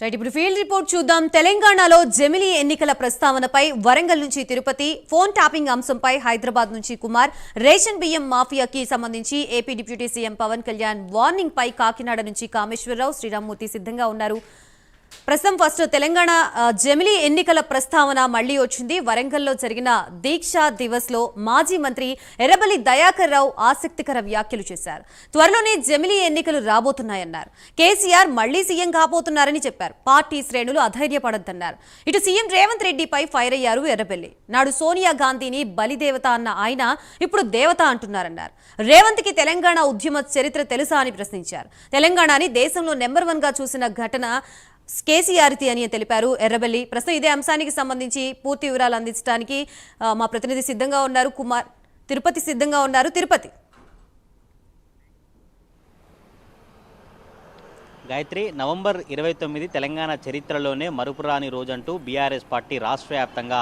Right ఇప్పుడు field report చూద్దాం. తెలంగాణలో జమిలీ ఎన్నికల ప్రస్తావనపై వరంగల్ నుంచి తిరుపతి ఫోన్ ట్యాపింగ్ అంశంపై హైదరాబాద్ నుంచి కుమార్ రేషన్ బియ్యం మాఫియాకి సంబంధించి AP deputy CM Pawan Kalyan warning పై కాకినాడ నుంచి కామేశ్వరరావు శ్రీరామ్మూర్తి సిద్ధంగా ఉన్నారు. ప్రస్తుతం ఫస్ట్ తెలంగాణ ఆ, జమిలీ ఎన్నికల ప్రస్తావన మళ్ళీ వచ్చింది. వరంగల్లో జరిగిన దీక్షా దివస్లో మాజీ మంత్రి ఎర్రబలి దయాకర్ రావు ఆసక్తికర వ్యాఖ్యలు చేశారు. త్వరలోనే జమిలీ ఎన్నికలు రాబోతున్నాయన్నారు. కేసీఆర్ మళ్ళీ సీఎం కాబోతున్నారని చెప్పారు. పార్టీ శ్రేణులు అధైర్యపడొద్దన్నారు. ఇటు సీఎం రేవంత్ రెడ్డిపై ఫైర్ అయ్యారు ఎర్రబెల్లి. నాడు సోనియా గాంధీని బలిదేవత అన్న ఆయన ఇప్పుడు దేవత అంటున్నారన్నారు. రేవంత్కి తెలంగాణ ఉద్యమ చరిత్ర తెలుసా అని ప్రశ్నించారు. తెలంగాణని దేశంలో నెంబర్ వన్గా చూసిన ఘటన కేసీఆర్తి అని తెలిపారు. ఎర్రబెల్లి ప్రస్తుతం ఇదే అంశానికి సంబంధించి పూర్తి వివరాలు అందించడానికి మా ప్రతినిధి సిద్ధంగా ఉన్నారు. కుమార్ తిరుపతి సిద్ధంగా ఉన్నారు. తిరుపతి. గాయత్రి నవంబర్ ఇరవై తొమ్మిది తెలంగాణ చరిత్రలోనే మరుపురాని రోజంటూ బీఆర్ఎస్ పార్టీ రాష్ట్ర వ్యాప్తంగా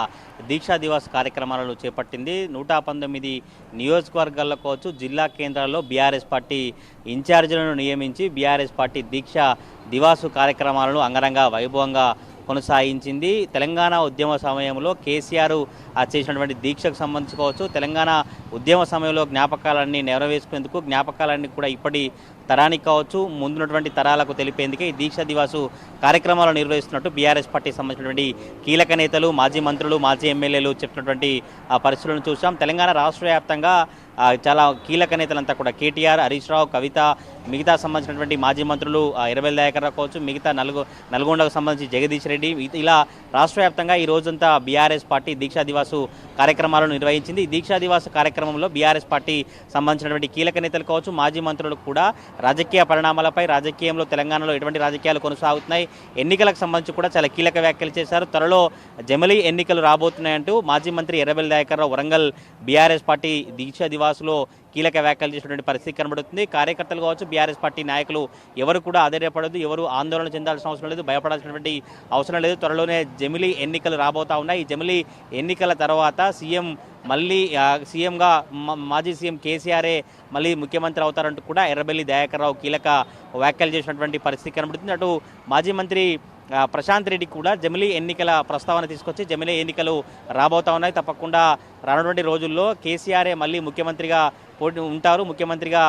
దీక్షా దివాస్ కార్యక్రమాలను చేపట్టింది. నూట పంతొమ్మిది నియోజకవర్గాల్లో కావచ్చు జిల్లా కేంద్రాల్లో బీఆర్ఎస్ పార్టీ ఇన్ఛార్జీలను నియమించి బీఆర్ఎస్ పార్టీ దీక్ష దివాసు కార్యక్రమాలను అంగరంగ వైభవంగా కొనసాగించింది. తెలంగాణ ఉద్యమ సమయంలో కేసీఆర్ చేసినటువంటి దీక్షకు సంబంధించుకోవచ్చు తెలంగాణ ఉద్యమ సమయంలో జ్ఞాపకాలన్నీ నెరవేర్చుకునేందుకు జ్ఞాపకాలన్నీ కూడా ఇప్పటి తరానికి కావచ్చు ముందున్నటువంటి తరాలకు తెలిపేందుకే ఈ దీక్ష దివాసు కార్యక్రమాలు నిర్వహిస్తున్నట్టు బీఆర్ఎస్ పార్టీకి సంబంధించినటువంటి కీలక నేతలు మాజీ మంత్రులు మాజీ ఎమ్మెల్యేలు చెప్పినటువంటి పరిస్థితులను చూసాం తెలంగాణ రాష్ట్ర వ్యాప్తంగా చాలా కీలక నేతలంతా కూడా కేటీఆర్ హరీష్ రావు కవిత మిగతా సంబంధించినటువంటి మాజీ మంత్రులు ఇరవై దయాకర్ కావచ్చు మిగతా నల్గొ నల్గొండకు సంబంధించి జగదీష్ రెడ్డి. ఇలా రాష్ట్ర వ్యాప్తంగా ఈ రోజంతా బీఆర్ఎస్ పార్టీ దీక్షా దివాసు కార్యక్రమాలను నిర్వహించింది. ఈ దీక్షా దివాసు కార్యక్రమంలో బీఆర్ఎస్ పార్టీ సంబంధించినటువంటి కీలక నేతలు కావచ్చు మాజీ మంత్రులు కూడా రాజకీయ పరిణామాలపై రాజకీయంలో తెలంగాణలో ఎటువంటి రాజకీయాలు కొనసాగుతున్నాయి? ఎన్నికలకు సంబంధించి కూడా చాలా కీలక వ్యాఖ్యలు చేశారు. త్వరలో జమలీ ఎన్నికలు రాబోతున్నాయంటూ మాజీ మంత్రి ఎర్రబెల్లి దయాకర్ రావు వరంగల్ బీఆర్ఎస్ పార్టీ దీక్షా దివాసులో కీలక వ్యాఖ్యలు చేసినటువంటి పరిస్థితి కనబడుతుంది. కార్యకర్తలు కావచ్చు బీఆర్ఎస్ పార్టీ నాయకులు ఎవరు కూడా ఆధారపడదు ఎవరు ఆందోళన చెందాల్సిన అవసరం లేదు భయపడాల్సినటువంటి అవసరం లేదు. త్వరలోనే జమిలీ ఎన్నికలు రాబోతా ఉన్నాయి. ఈ జమిలీ ఎన్నికల తర్వాత సీఎం మళ్ళీ సీఎంగా మాజీ సీఎం కేసీఆరే మళ్ళీ ముఖ్యమంత్రి అవుతారంటూ కూడా ఎర్రబెల్లి దయాకర్రావు కీలక వ్యాఖ్యలు చేసినటువంటి పరిస్థితి కనబడుతుంది. అటు మాజీ మంత్రి ప్రశాంత్ రెడ్డి కూడా జమిలీ ఎన్నికల ప్రస్తావన తీసుకొచ్చి జమిలీ ఎన్నికలు రాబోతా ఉన్నాయి. తప్పకుండా రానున్నటువంటి రోజుల్లో కేసీఆరే మళ్ళీ ముఖ్యమంత్రిగా ఉంటారు. ముఖ్యమంత్రిగా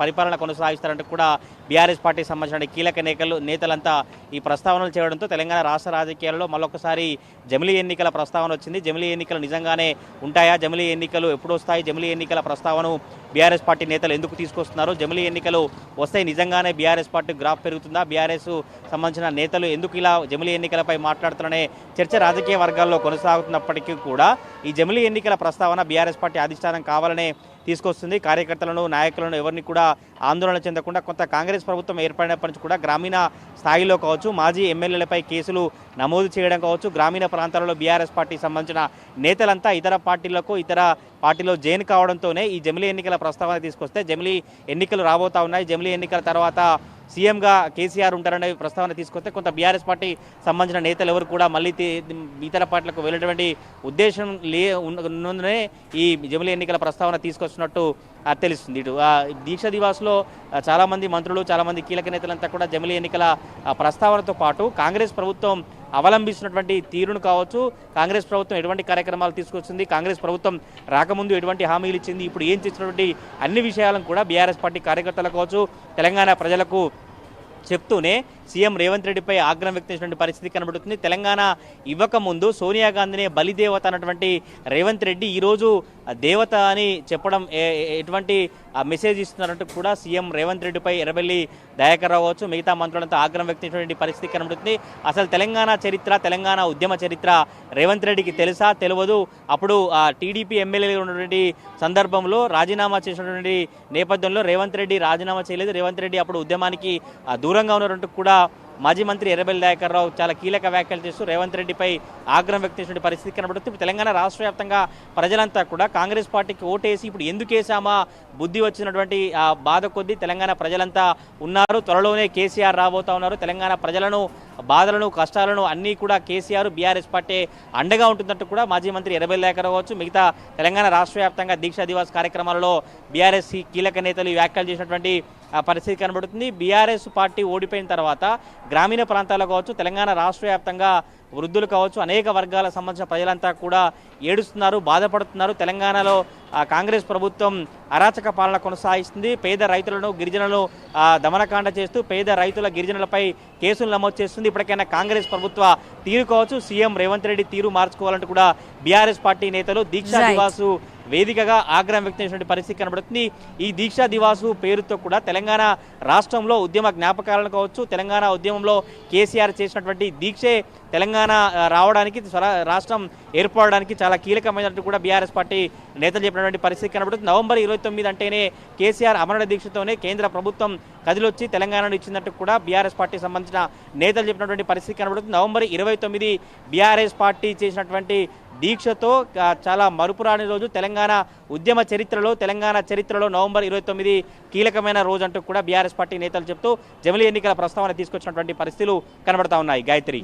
పరిపాలన కొనసాగిస్తారంటూ కూడా బీఆర్ఎస్ పార్టీకి సంబంధించిన కీలక నేతలు నేతలంతా ఈ ప్రస్తావనలు చేయడంతో తెలంగాణ రాష్ట్ర రాజకీయాల్లో మరొకసారి జమిలీ ఎన్నికల ప్రస్తావన వచ్చింది. జమిలీ ఎన్నికలు నిజంగానే ఉంటాయా? జమిలీ ఎన్నికలు ఎప్పుడు వస్తాయి? జమిలీ ఎన్నికల ప్రస్తావన బీఆర్ఎస్ పార్టీ నేతలు ఎందుకు తీసుకొస్తున్నారు? జమిలీ ఎన్నికలు వస్తే నిజంగానే బీఆర్ఎస్ పార్టీ గ్రాఫ్ పెరుగుతుందా? బీఆర్ఎస్ సంబంధించిన నేతలు ఎందుకు ఇలా జమిలీ ఎన్నికలపై మాట్లాడుతున్నారనే చర్చ రాజకీయ వర్గాల్లో కొనసాగుతున్నప్పటికీ కూడా ఈ జమిలీ ఎన్నికల ప్రస్తావన బీఆర్ఎస్ పార్టీ అధిష్టానం కావాలనే తీసుకొస్తుంది. కార్యకర్తలను నాయకులను ఎవరిని కూడా ఆందోళన చెందకుండా కొంత కాంగ్రెస్ ప్రభుత్వం ఏర్పడినప్పటి నుంచి కూడా గ్రామీణ స్థాయిలో కావచ్చు మాజీ ఎమ్మెల్యేలపై కేసులు నమోదు చేయడం కావచ్చు గ్రామీణ ప్రాంతాలలో బీఆర్ఎస్ పార్టీకి సంబంధించిన నేతలంతా ఇతర పార్టీలకు ఇతర పార్టీలో జైన్ కావడంతోనే ఈ జమిలీ ఎన్నికల ప్రస్తావన తీసుకొస్తే జమిలీ ఎన్నికలు రాబోతా ఉన్నాయి. జమిలీ ఎన్నికల తర్వాత సీఎంగా కేసీఆర్ ఉంటారనే ప్రస్తావన తీసుకొస్తే కొంత బీఆర్ఎస్ పార్టీ సంబంధించిన నేతలు ఎవరు కూడా మళ్ళీ ఇతర పార్టీలకు వెళ్ళేటువంటి ఉద్దేశం లే ఉన్నందునే ఈ జమిలీ ఎన్నికల ప్రస్తావన తీసుకొస్తున్నట్టు తెలుస్తుంది. ఇటు దీక్ష దివాస్లో చాలామంది మంత్రులు చాలామంది కీలక నేతలంతా కూడా జమిలీ ఎన్నికల ప్రస్తావనతో పాటు కాంగ్రెస్ ప్రభుత్వం అవలంబిస్తున్నటువంటి తీరును కావచ్చు కాంగ్రెస్ ప్రభుత్వం ఎటువంటి కార్యక్రమాలు తీసుకొచ్చింది కాంగ్రెస్ ప్రభుత్వం రాకముందు ఎటువంటి హామీలు ఇచ్చింది ఇప్పుడు ఏం చేసినటువంటి అన్ని విషయాలను కూడా బీఆర్ఎస్ పార్టీ కార్యకర్తలు కావచ్చు తెలంగాణ ప్రజలకు చెప్తూనే సీఎం రేవంత్ రెడ్డిపై ఆగ్రహం వ్యక్తం చేసినటువంటి పరిస్థితి కనబడుతుంది. తెలంగాణ ఇవ్వకముందు సోనియా గాంధీనే బలిదేవత అన్నటువంటి రేవంత్ రెడ్డి ఈరోజు దేవత అని చెప్పడం ఎటువంటి మెసేజ్ ఇస్తున్నారంటూ కూడా సీఎం రేవంత్ రెడ్డిపై ఎర్రబెల్లి దయాకర్ రావు మిగతా మంత్రులంతా ఆగ్రహం వ్యక్తించినటువంటి పరిస్థితి కనబడుతుంది. అసలు తెలంగాణ చరిత్ర తెలంగాణ ఉద్యమ చరిత్ర రేవంత్ రెడ్డికి తెలుసా తెలియదు. అప్పుడు ఆ టీడీపీ ఎమ్మెల్యేలు ఉన్నటువంటి సందర్భంలో రాజీనామా చేసినటువంటి నేపథ్యంలో రేవంత్ రెడ్డి రాజీనామా చేయలేదు. రేవంత్ రెడ్డి అప్పుడు ఉద్యమానికి ఆ, దూరంగా ఉన్నటువంటి కూడా మాజీ మంత్రి ఎర్రబెల్లి దయాకర్రావు చాలా కీలక వ్యాఖ్యలు చేస్తూ రేవంత్ రెడ్డిపై ఆగ్రహం వ్యక్తం చేసిన పరిస్థితి కనబడుతుంది. తెలంగాణ రాష్ట్ర వ్యాప్తంగా ప్రజలంతా కూడా కాంగ్రెస్ పార్టీకి ఓటేసి ఇప్పుడు ఎందుకు వేసామా బుద్ధి వచ్చినటువంటి ఆ బాధ కొద్దీ తెలంగాణ ప్రజలంతా ఉన్నారు. త్వరలోనే కేసీఆర్ రాబోతా ఉన్నారు. తెలంగాణ ప్రజలను బాధలను కష్టాలను అన్నీ కూడా కేసీఆర్ బీఆర్ఎస్ పార్టీ అండగా ఉంటున్నట్టు కూడా మాజీ మంత్రి ఎర్రబెల్లి దయాకర్ కావచ్చు మిగతా తెలంగాణ రాష్ట్ర వ్యాప్తంగా దీక్షా దివాస్ కార్యక్రమాలలో బీఆర్ఎస్ కీలక నేతలు వ్యాఖ్యలు చేసినటువంటి పరిస్థితి కనబడుతుంది. బీఆర్ఎస్ పార్టీ ఓడిపోయిన తర్వాత గ్రామీణ ప్రాంతాల్లో కావచ్చు తెలంగాణ రాష్ట్ర వ్యాప్తంగా వృద్ధులు కావచ్చు అనేక వర్గాలకు సంబంధించిన ప్రజలంతా కూడా ఏడుస్తున్నారు బాధపడుతున్నారు. తెలంగాణలో కాంగ్రెస్ ప్రభుత్వం అరాచక పాలన కొనసాగిస్తుంది. పేద రైతులను గిరిజనులను దమనకాండ చేస్తూ పేద రైతుల గిరిజనులపై కేసులు నమోదు చేస్తుంది. ఇప్పటికైనా కాంగ్రెస్ ప్రభుత్వ తీరు కావచ్చు. సీఎం రేవంత్ రెడ్డి తీరు మార్చుకోవాలంటూ కూడా బీఆర్ఎస్ పార్టీ నేతలు దీక్షా Right. వేదికగా ఆగ్రహం వ్యక్తం చేసినటువంటి పరిస్థితి కనబడుతుంది. ఈ దీక్షా దివాసు పేరుతో కూడా తెలంగాణ రాష్ట్రంలో ఉద్యమ జ్ఞాపకాలను కావచ్చు తెలంగాణ ఉద్యమంలో కేసీఆర్ చేసినటువంటి దీక్షే తెలంగాణ రావడానికి రాష్ట్రం ఏర్పడడానికి చాలా కీలకమైనట్టు కూడా బీఆర్ఎస్ పార్టీ నేతలు చెప్పినటువంటి పరిస్థితి కనబడుతుంది. నవంబర్ ఇరవై తొమ్మిది అంటేనే కేసీఆర్ అమరణ దీక్షతోనే కేంద్ర ప్రభుత్వం కదిలొచ్చి తెలంగాణను ఇచ్చినట్టు కూడా బీఆర్ఎస్ పార్టీ సంబంధించిన నేతలు చెప్పినటువంటి పరిస్థితి కనబడుతుంది. నవంబర్ ఇరవై తొమ్మిది బీఆర్ఎస్ పార్టీ చేసినటువంటి దీక్షతో చాలా మరుపురాని రోజు తెలంగాణ ఉద్యమ చరిత్రలో తెలంగాణ చరిత్రలో నవంబర్ ఇరవై తొమ్మిది కీలకమైన రోజు అంటూ కూడా బీఆర్ఎస్ పార్టీ నేతలు చెప్తూ జమిలీ ఎన్నికల ప్రస్తావన తీసుకొచ్చినటువంటి పరిస్థితులు కనబడతా ఉన్నాయి. గాయత్రి.